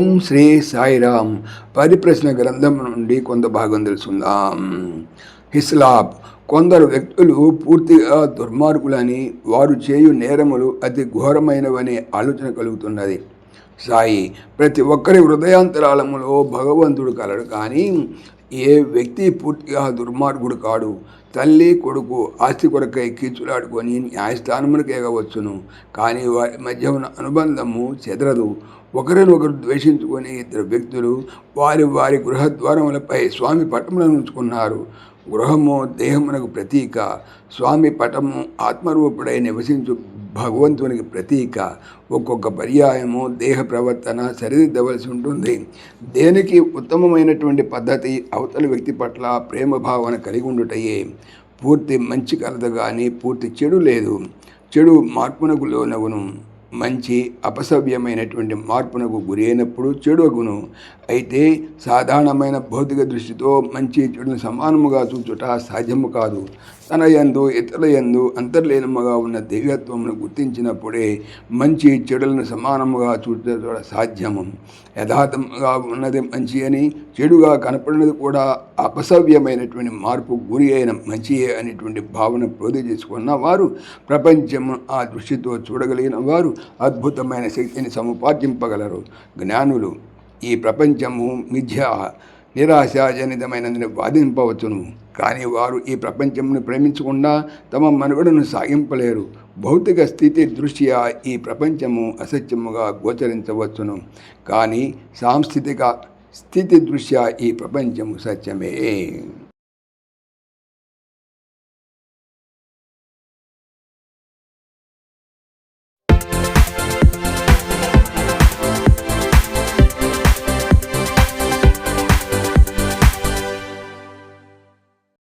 ఓం శ్రీ సాయిరామ్ పరిప్రశ్న గ్రంథం నుండి కొంత భాగం తెలుసుకుందాం. హిస్లాబ్ కొందరు వ్యక్తులు పూర్తిగా దుర్మార్గులని వారు చేయు నేరములు అతి ఘోరమైనవనే ఆలోచన కలుగుతున్నది. సాయి ప్రతి ఒక్కరి హృదయాంతరాళములో భగవంతుడు కలడు కానీ ఏ వ్యక్తి పూర్తిగా దుర్మార్గుడు కాడు. తల్లి కొడుకు ఆస్తి కొరకై కీచులాడుకొని న్యాయస్థానములకు ఎగవచ్చును. కానీ వారి మధ్య ఉన్న అనుబంధము చెదరదు. ఒకరినొకరు ద్వేషించుకొని ఇద్దరు వ్యక్తులు వారి వారి గృహద్వారములపై స్వామి పట్టములను ఉంచుకున్నారు. గృహము దేహమునకు ప్రతీక. స్వామి పటము ఆత్మరూపుడై నివసించు భగవంతునికి ప్రతీక. ఒక్కొక్క పర్యాయము దేహ ప్రవర్తన సరిదిద్దవలసి ఉంటుంది. దేనికి ఉత్తమమైనటువంటి పద్ధతి అవతల వ్యక్తి పట్ల ప్రేమ భావన కలిగి ఉండుటయే. పూర్తి మంచి కలదు కానీ పూర్తి చెడు లేదు. చెడు మార్పునకు లోనవును మంచి అపసవ్యమైనటువంటి మార్పునకు గురి అయినప్పుడు చెడుగును అయితే సాధారణమైన భౌతిక దృష్టితో మంచి చెడును సమానముగా చూచుట సాధ్యము కాదు. తన యందు ఇతరుల యందు అంతర్లీనముగా ఉన్న దివ్యత్వమును గుర్తించినప్పుడే మంచి చెడులను సమానముగా చూచుట సాధ్యము. యథార్థముగా ఉన్నది మంచి అని చెడుగా కనపడినది కూడా అపసవ్యమైనటువంటి మార్పు గురి అయిన మంచియే అనేటువంటి భావన ప్రోధి చేసుకున్న వారు ప్రపంచము ఆ దృష్టితో చూడగలిగిన వారు అద్భుతమైన శక్తిని సముపార్జింపగలరు. జ్ఞానులు ఈ ప్రపంచము మిథ్య నిరాశాజనితమైనదని వాదింపవచ్చును. కానీ వారు ఈ ప్రపంచమును ప్రేమించకుండా తమ మనుగడను సాగింపలేరు. భౌతిక స్థితి దృష్ట్యా ఈ ప్రపంచము అసత్యముగా గోచరించవచ్చును. కానీ సాంస్థితిక స్థితి దృష్ట్యా ఈ ప్రపంచము సత్యమే.